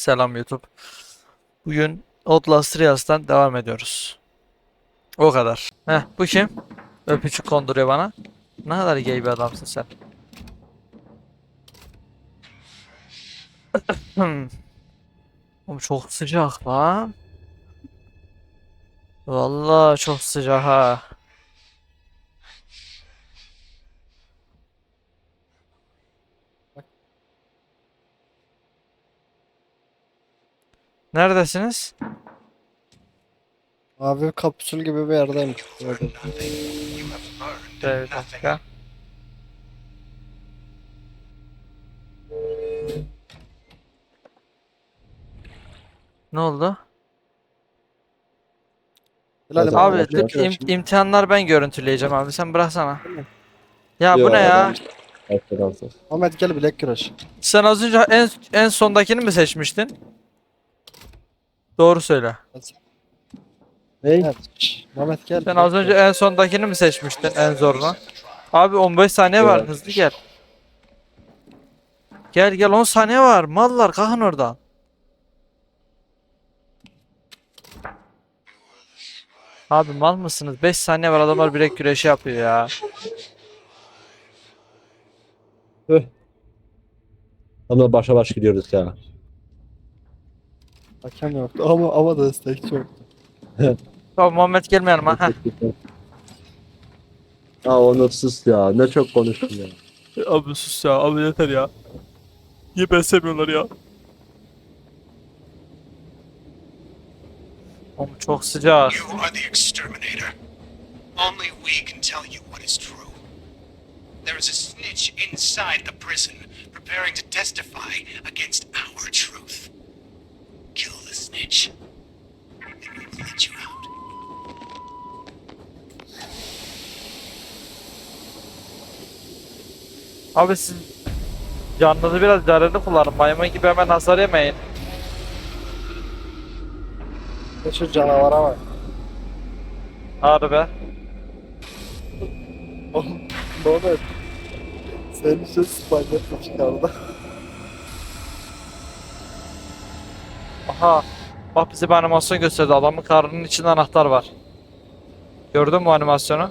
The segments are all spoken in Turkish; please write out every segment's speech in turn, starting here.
Selam YouTube. Bugün Outlast Trials'tan devam ediyoruz. O kadar. Heh, bu kim? Öpücük konduruyor bana. Ne kadar gay bir adamsın sen. Oğlum çok sıcak lan. Vallahi çok sıcak ha. Neredesiniz? Abi kapsül gibi bir yerdeyim. Şöyle bir dakika. Ne oldu? Bilal Abi, abi, Abi bakıyorum t- bekliyor im- imtihanlar ben görüntüleyeceğim abi sen bıraksana. Ya bu ne ya? Ahmet gel bilek güreş. Sen az önce en en sondakini mi seçmiştin? Doğru söyle. Ney? Evet. şş, Ahmet gel. Sen az önce en sondakini mi seçmiştin en zorunu? Abi 15 saniye var Evet. hızlı gel. Gel gel 10 saniye var. Mallar kalkın oradan. Abi mal mısınız? 5 saniye var adamlar bilek güreşi yapıyor ya. Ama başa baş gidiyoruz ya. Hakem yoktu ama ama destekçi yoktu. Tamam Muhammed gelme yanıma. Heh. Ya Onur sus ya. Ne çok konuştun ya. Abi sus ya abi yeter ya. Niye beslemiyorlar ya? Oğlum çok sıcak. You are the exterminator. Only we can tell you what is true. There is a snitch inside the prison, preparing to testify against our truth. Kill the snitch, and we will let you out. Abi siz canınızı biraz idareli kullanın. Maymun gibi hemen hasar yemeyin. Ya Şu canavara bak. Harbi. Oğlum ne oluyor? Senin için spagetti çıkardı. Aha. Bak bize bir animasyon gösterdi. Adamın karnının içinde anahtar var. Gördün mü animasyonu?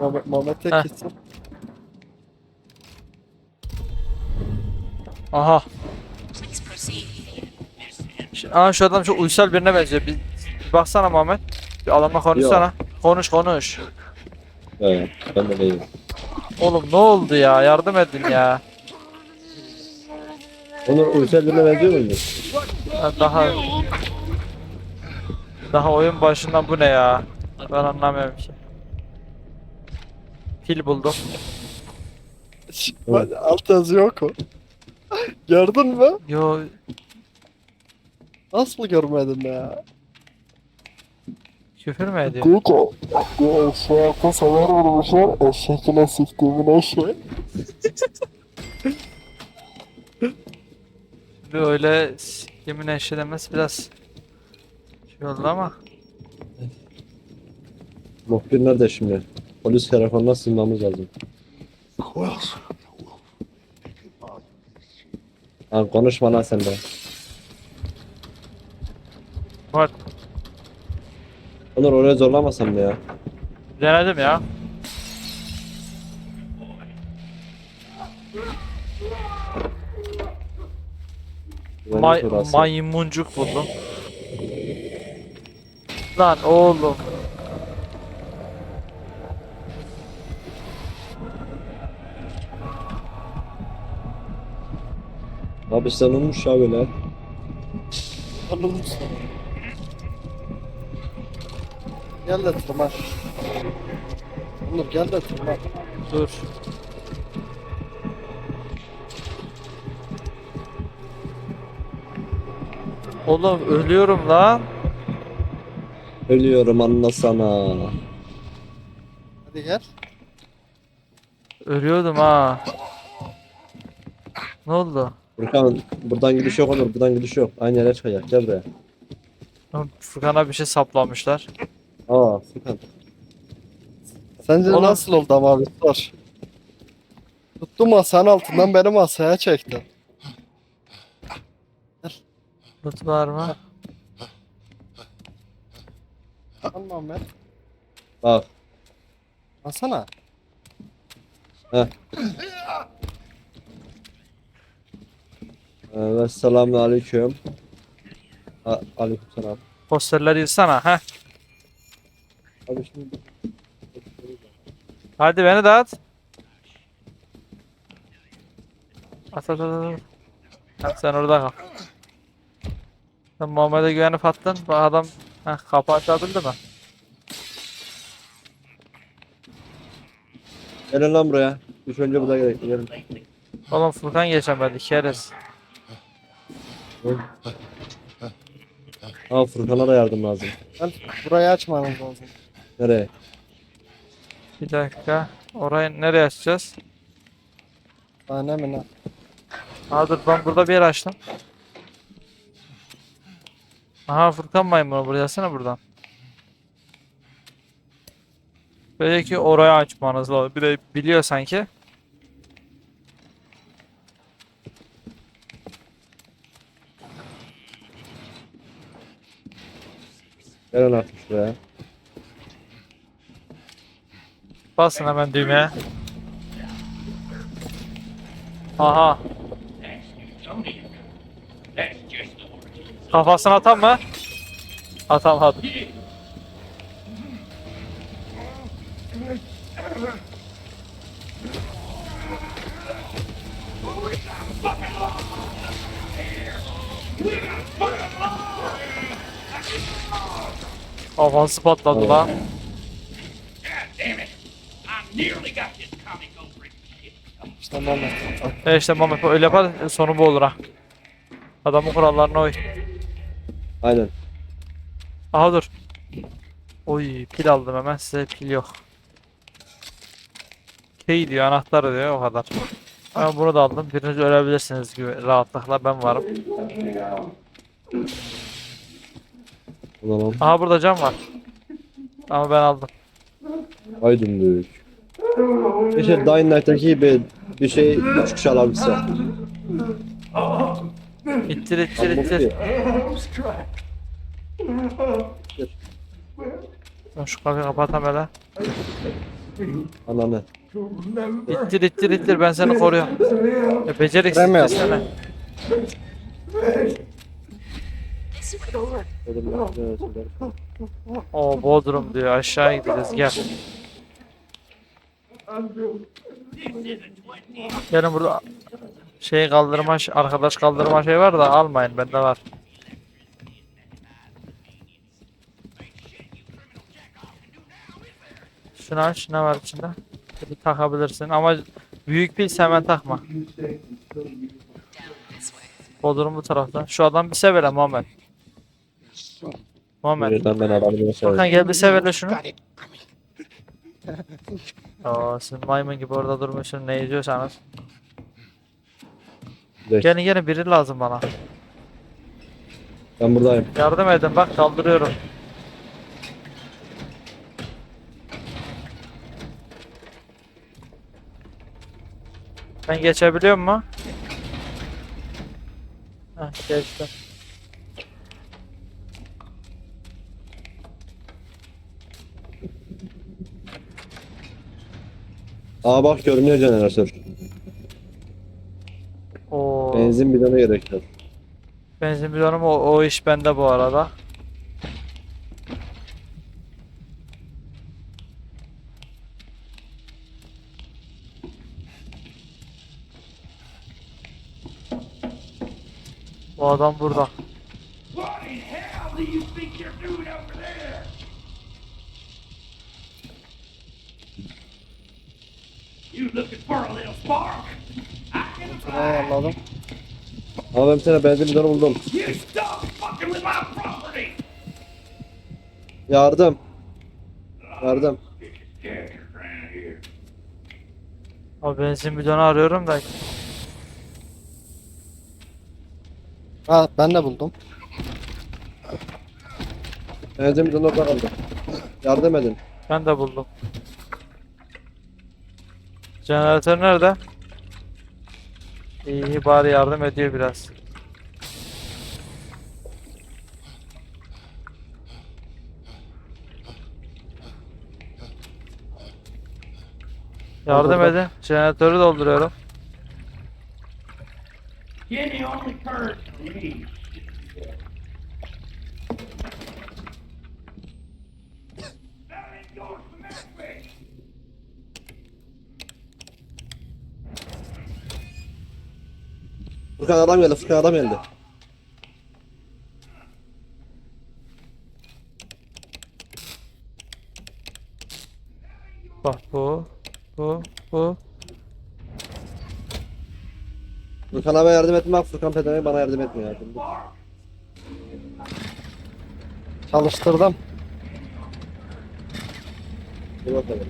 Mehmet, Mehmet'e Heh. kesin. Aha. Aa, şu adam çok uysal birine benziyor. Bir, bir baksana Muhammed. Bir adamla konuşsana. Konuş konuş. Evet. Ben de değilim. Oğlum ne oldu ya? Yardım edin ya. Onur uysal birine benziyor muydu? Daha daha oyun başından bu ne ya? Ben anlamıyorum ki. Fil buldum. Bak, Alt yazı yok mu? Gördün mü? Yo Nasıl görmedin ya? Küfür mü ediyor? Diyor ki bu eşeğe sever vurmuşlar eşekine siktiğimin eşeği. Bir öyle yemin eşi demesi biraz şey oldu ama. Muhbir nerede şimdi? Polis telefonuna sığınmamız lazım. Lan konuşma lan sen de. Bak Onur oraya zorlamasan da ya. denedim ya. May burası. maymuncuk buldum. Lan oğlum. Abi sen olmuş ya böyle. Anladın sen. Gel de tırman. Onur gel de tırman. Dur. Oğlum ölüyorum lan. Ölüyorum anlasana. Hadi gel. Ölüyordum ha. Ne oldu? Furkan buradan gidiş yok Onur buradan gidiş yok. Aynı yere çıkacak gel buraya. Lan Furkan'a bir şey saplamışlar. Aa sıkıntı. Sence Oğlum- nasıl oldu ama abi sor. Tuttu masanın altından beni masaya çekti. Loot var mı? Tamam ben. Bak. Alsana. Heh. Evet selamun aleyküm. A- Aleyküm selam. Posterleri yırsana. Heh. Abi şimdi Hadi beni dağıt. At at at at. Hadi sen orada kal. Sen Muhammed'e güvenip attın. Bu adam Heh, kapı açabildi mi? gelin lan buraya. Düş önce burada gerek. Gelin. Oğlum Furkan geçemedi keriz. Aa Furkan'a da yardım lazım. Ben burayı açmanız lazım. Nereye? Bir dakika. Orayı nereye açacağız? Tane mi ne? Aa dur ben burada bir yer açtım. Aha Furkan maymunu buraya gelsene buradan. Belki orayı açmanız lazım. Bir de biliyor sanki. Gelin artık şuraya. Basın hemen düğmeye. Aha. Kafasına atan mı? Atamadı. Kafası patladı lan. İşte Mehmet. E işte Mehmet öyle yapar sonu bu olur ha. Adamın kurallarına uy. Aynen. Aha dur. Oy pil aldım hemen size pil yok. Key diyor anahtar diyor o kadar. Ben bunu da aldım. Biriniz ölebilirsiniz gibi rahatlıkla ben varım. Zaman Aha burada cam var. Ama ben aldım. aydınlık. İşte Dying Light'taki gibi bir şey üç kişi alabilse. İttir ittir ittir. Ben şu kapıyı kapatam hele. Ananı. İttir ittir ittir ben seni koruyorum. Ya beceriksiz Krem yap. desene. Dedim, evet, evet. O Bodrum diyor aşağı gideceğiz gel. Gelin burada şey kaldırma arkadaş kaldırma şey var da almayın bende var. Şunu aç ne var içinde? Bir takabilirsin ama büyük pil hemen takma. Bodrum bu tarafta. Şu adam bir sevele Muhammed. Muhammed. Birden ben adamı. Furkan gel bir sevele şunu. Aa siz maymun gibi orada durmuşsun ne izliyorsanız. Direkt. Gelin gelin biri lazım bana. Ben buradayım. Yardım edin bak kaldırıyorum. Ben geçebiliyor mu? Heh geçtim. Aa bak görünüyor jeneratör. Oo. Benzin bidonu gerekiyor. Benzin bidonu mu? O, o iş bende bu arada. Bu adam burada. Burayı ayarladım. Ama ben bir tane benzin bidonu buldum. You stop fucking with my property! Yardım. Yardım. Abi benzin bidonu arıyorum da. Ha ben de buldum. Benzin bidonu kaldı. Yardım edin. Ben de buldum. Jeneratör nerede? İyi bari yardım ediyor biraz. Yardım edin. Jeneratörü dolduruyorum. Jenny only cursed me. Furkan adam geldi. Furkan adam geldi. Bak bu. Bu. Bu. Furkan abi yardım etme. Bak Furkan pedemek bana yardım etmiyor. Yardım. Çalıştırdım. Dur bakalım.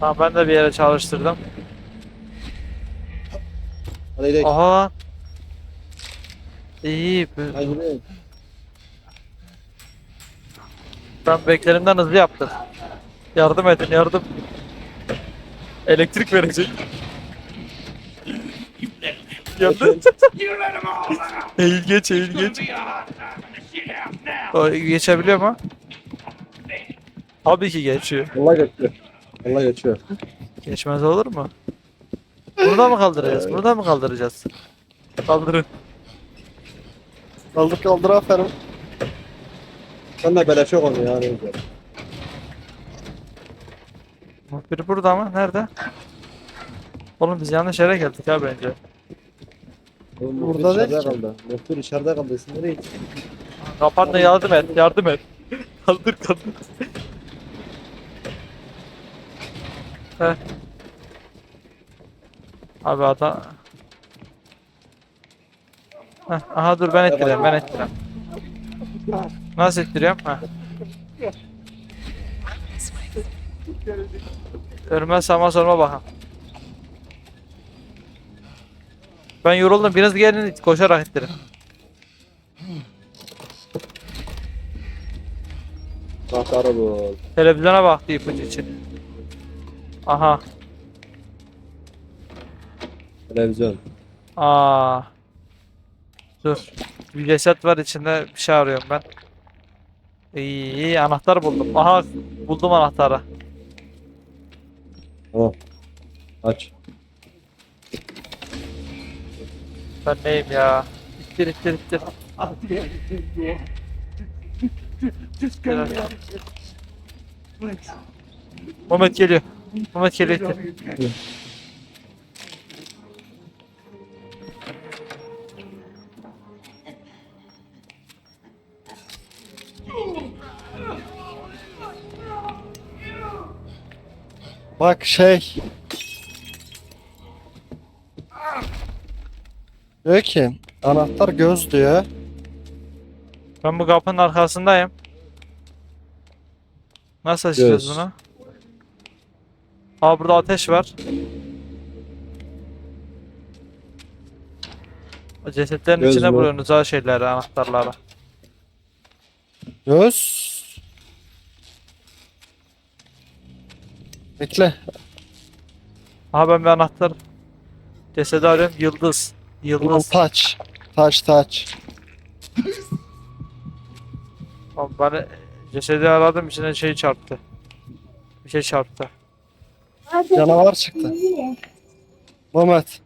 Tamam ben de bir yere çalıştırdım. Hadi gidelim. Aha. İyi. Hadi gidelim. Ben beklerimden hızlı yaptım. Yardım edin yardım. Elektrik verecek. Out. Eğil geç eğil geç. O geçebiliyor mu? Tabii ki geçiyor. Allah geçiyor. Allah geçiyor. Geçmez olur mu? Burada mı kaldıracağız? Burada mı kaldıracağız? Kaldırın. Kaldır kaldır aferin. Sen de beleş yok onu ya. Ne güzel. Biri burada mı? Nerede? Oğlum biz yanlış yere geldik ha bence. Oğlum, Burada Muhbir değil içeride ki. kaldı. Muhbir içeride kaldı. Sen nereye gittin? Kapan da yardım et, yardım et. kaldır kaldır. Heh. Abi adam... Heh, aha dur ben ettireyim, ben ettireyim. Nasıl ettiriyorum? Heh. Örmez sama sorma bakın. Ben yoruldum, biraz gelin koşarak ettirin. Anahtarı bul. Televizyona baktı ipucu için. Aha. Televizyon. Aa. Dur. Bir ceset var içinde bir şey arıyorum ben. İyi, iyi anahtar buldum. Aha buldum anahtarı. Tamam. Aç. Ben neyim ya? İttir ittir ittir. Please. Mehmet geliyor. Mehmet geliyor ittir. Bak şey. Diyor ki anahtar göz diyor. Ben bu kapının arkasındayım. Nasıl açacağız Göz. bunu? Aa burada ateş var. O cesetlerin Göz içine mü? vuruyorsunuz ha şeyleri, anahtarları. Göz. Bekle. Aha ben bir anahtar cesedi arıyorum. Yıldız. Yıldız. taç. Taç taç. Abi ben cesedi aradım içine şey çarptı. Bir şey çarptı. Canavar çıktı. Mehmet.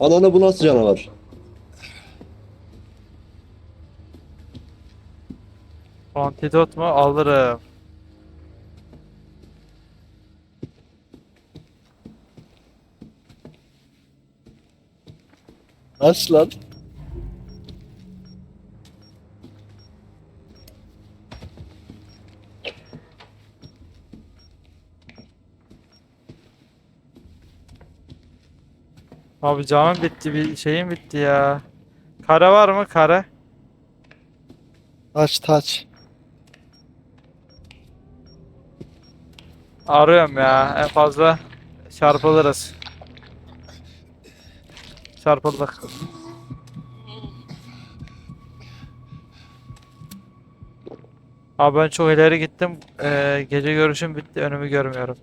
Ananı bu nasıl canavar? Antidot mu? Alırım. Aç lan. Abi canım bitti bir şeyim bitti ya. Kare var mı? Kare. Taç taç. Arıyorum ya. En fazla çarpılırız. Çarpıldık. Abi ben çok ileri gittim. Ee, gece görüşüm bitti. Önümü görmüyorum.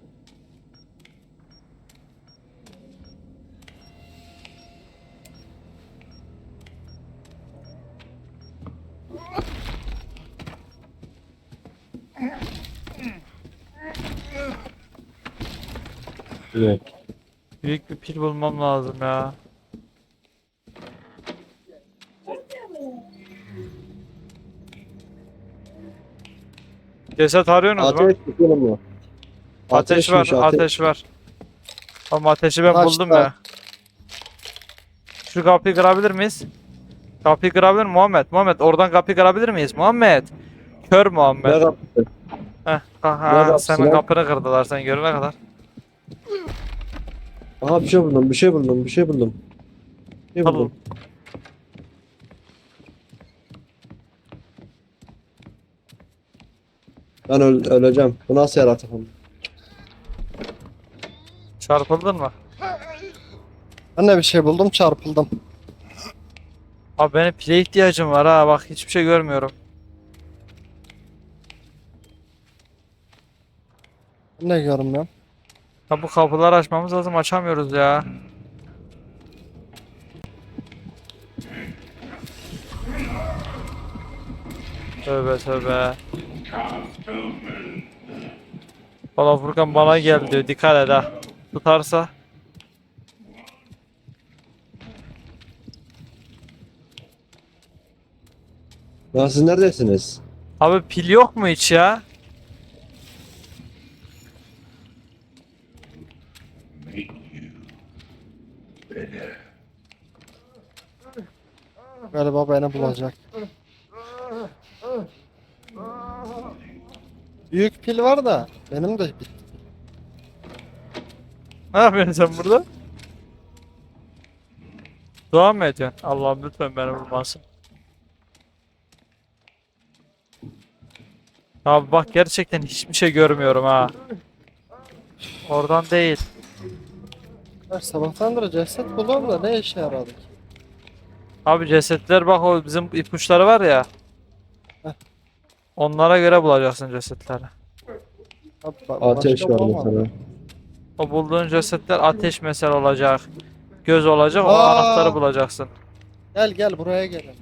Evet. Büyük bir pil bulmam lazım ya. Ceset arıyorsunuz mu? Ateş tutalım mı? Ateş var, ateş var. Ama ateşi ben Kaç buldum tane? ya. Şu kapıyı kırabilir miyiz? Kapıyı kırabilir mi Muhammed? Muhammed oradan kapıyı kırabilir miyiz? Muhammed! Kör Ne Muhammed. kapısı? Heh, aha, Ne kapısı senin lan? kapını kırdılar sen görene kadar. Aha bir şey buldum, bir şey buldum, bir şey buldum. Bir şey Tamam. buldum. Ben öl- öleceğim. Bu nasıl yaratık? oğlum? Çarpıldın mı? Ben de bir şey buldum çarpıldım. Abi benim pile ihtiyacım var ha bak hiçbir şey görmüyorum. Ben de görmüyorum. Ha bu kapıları açmamız lazım açamıyoruz ya. Tövbe tövbe. Valla Furkan bana geldi dikkat et ha. Tutarsa. Ya siz neredesiniz? Abi pil yok mu hiç ya? Galiba beni bulacak. Büyük pil var da benim de bitti. Ne yapıyorsun sen burada? Dua mı ediyorsun? Allah'ım lütfen beni vurmasın. Abi bak gerçekten hiçbir şey görmüyorum ha. Oradan değil. Her sabahtandır ceset buluyorum da ne işe yaradı ki? Abi cesetler bak o bizim ipuçları var ya. Heh. Onlara göre bulacaksın cesetleri. Abi, ba- Ateş başka var bulamadım. mesela. O bulduğun cesetler ateş mesela olacak. Göz olacak o Aa! anahtarı bulacaksın. Gel gel buraya gelin.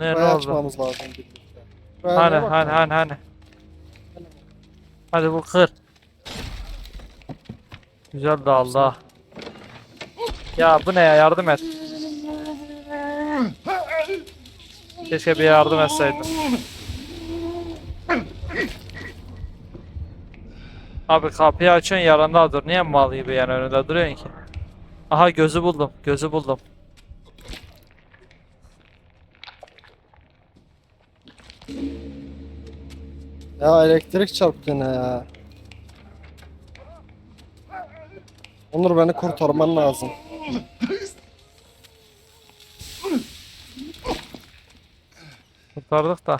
Ne ne Burayı oldu? açmamız lazım birlikte. Buraya Hani ne bak- hani hani hani. Hadi bu kır. Güzel daldı ha. Ya bu ne ya yardım et. Keşke bir yardım etseydin. Abi kapıyı açıyorsun yanında dur. Niye mal gibi yani önünde duruyorsun ki? Aha gözü buldum. Gözü buldum. Ya elektrik çarptı yine ya. Onur beni kurtarman lazım. Kurtardık da.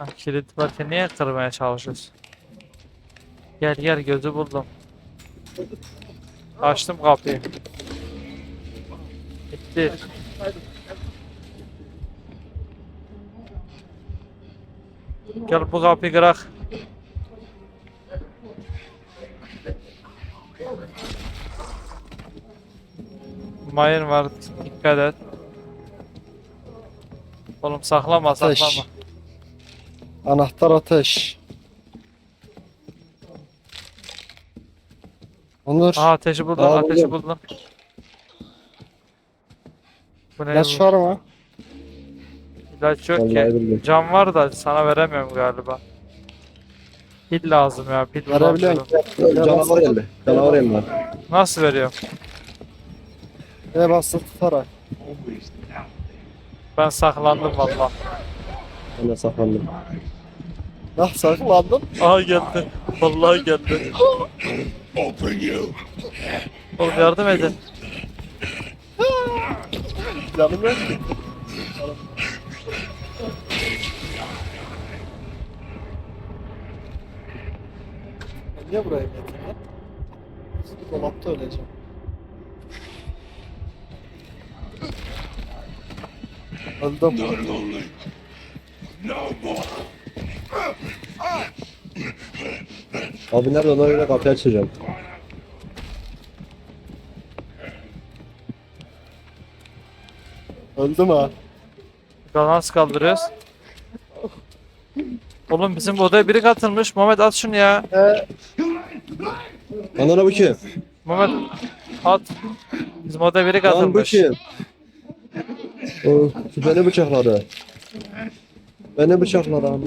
Ah, kilit varken niye kırmaya çalışıyorsun? Gel gel gözü buldum. Açtım kapıyı. Bitti. Gel bu kapıyı kırak. Mayın var dikkat et. Oğlum saklama Ateş. saklama. Anahtar ateş. Onur. Aha ateşi buldun Aa, ateşi buldum. Bu ne İlaç bu? var mı? İlaç yok Vallahi ki. Cam var da sana veremiyorum galiba. Pil lazım ya pil bulamıyorum. Canavar geldi. Canavar geldi. Nasıl veriyorum? E bastı tutarak. Ben saklandım valla. Ben de saklandım. Ah saklandım. Aha geldi. Vallahi geldi. Open you. Oğlum yardım edin. Canım yok. Niye buraya getirdin? Dolapta öleceğim. Öldüm. Abi nerede ona göre kapıyı açacağım. Öldüm ha. Nasıl kaldırıyoruz? Oğlum bizim odaya biri katılmış. Muhammed at şunu ya. Ee, Anana bu kim? Muhammed at. Bizim odaya biri Lan bu katılmış. kim? O, beni bıçakladı. Beni bıçakladı abi.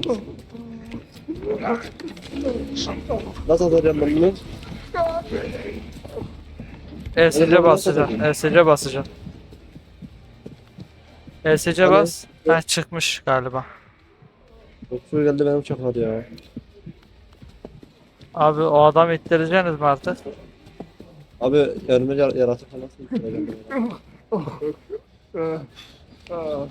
Nasıl atacağım ben bunu? ESC Öyle basacaksın. ESC basacaksın. ESC bas. Heh çıkmış galiba. Doktor geldi beni bıçakladı ya. Abi o adam ittireceksiniz mi artık? Abi önüme yar yaratık falan sığdıracağım.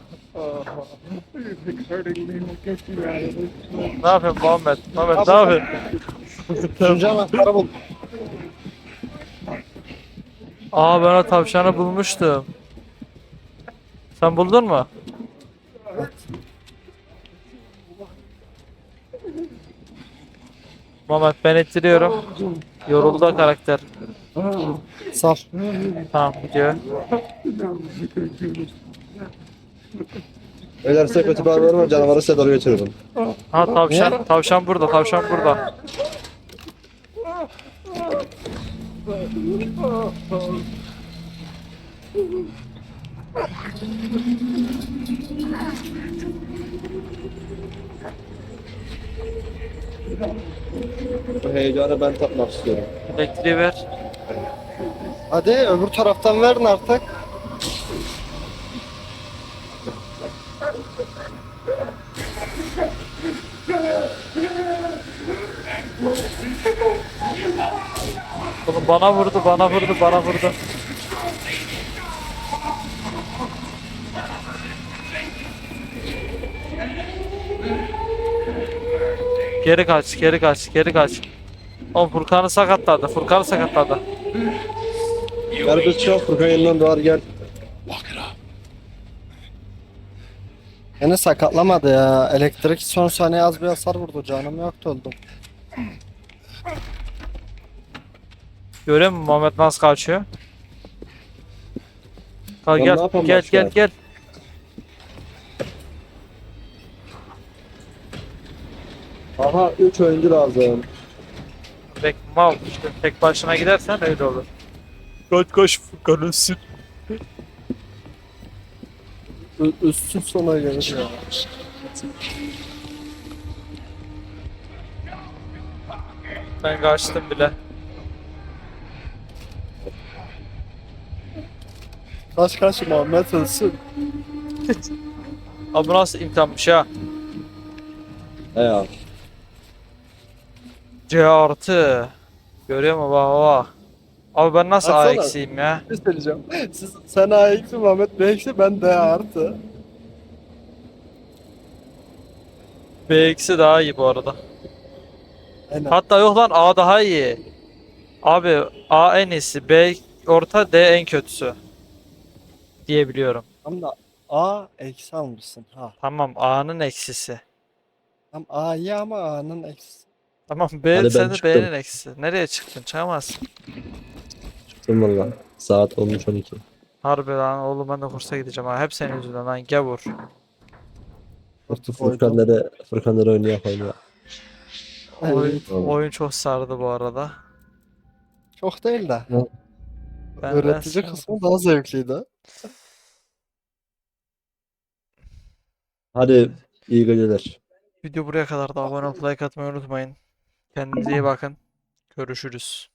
Ne yapıyorsun Muhammed? Muhammed ne yapıyorsun? Turuncu anahtarı buldum. Aa ben o tavşanı bulmuştum. Sen buldun mu? Muhammed ben ittiriyorum. Yoruldu o karakter. Sal. Tamam gidiyor. Beyler size kötü bir haber var? Canavarı size doğru getiriyorum. Ha tavşan, tavşan burada, tavşan burada. Bu heyecanı ben tatmak istiyorum. Elektriği ver. Hadi öbür taraftan verin artık. Oğlum bana vurdu, bana vurdu, bana vurdu. Geri kaç, geri kaç, geri kaç. Oğlum Furkan'ı sakatladı, Furkan'ı sakatladı. Biz çok Furkan yanından doğar gel. Beni sakatlamadı ya. Elektrik son saniye az bir hasar vurdu. Canım yoktu öldüm. Görüyor musun Muhammed nasıl kaçıyor? Gel gel gel gel gel. Aha 3 oyuncu lazım. Bek mal işte tek başına gidersen öyle olur. Kaç kaç Furkan ölsün. Ü- üstsüz sona gelir ya. Ben kaçtım bile. Kaç kaç Muhammed ölsün. Abi bu nasıl imkanmış ya? He ya. C artı. Görüyor musun bak bak. Abi ben nasıl A Baksana. eksiyim ya? Bir şey söyleyeceğim. Siz, sen A eksi Muhammed B eksi ben D artı. B eksi daha iyi bu arada. Aynen. Hatta yok lan A daha iyi. Abi A en iyisi, B orta, D en kötüsü. Diyebiliyorum. Tam da A eksi almışsın. Ha. Tamam A'nın eksisi. Tam A iyi ama A'nın eksisi. Tamam B Hadi ben sen de çıktım. B'nin eksisi. Nereye çıktın? Çıkamazsın. Çıktım valla. Saat olmuş 12. Harbi lan oğlum ben de kursa gideceğim ha. Hep senin yüzünden lan gavur. Furkanları, Furkanları oynayak oynayak. Oyun, oyun çok sardı bu arada. Çok değil de. Ben Öğretici ben- kısmı daha zevkliydi. Hadi iyi geceler. Video buraya kadar da abone olup like atmayı unutmayın. Kendinize iyi bakın. Görüşürüz.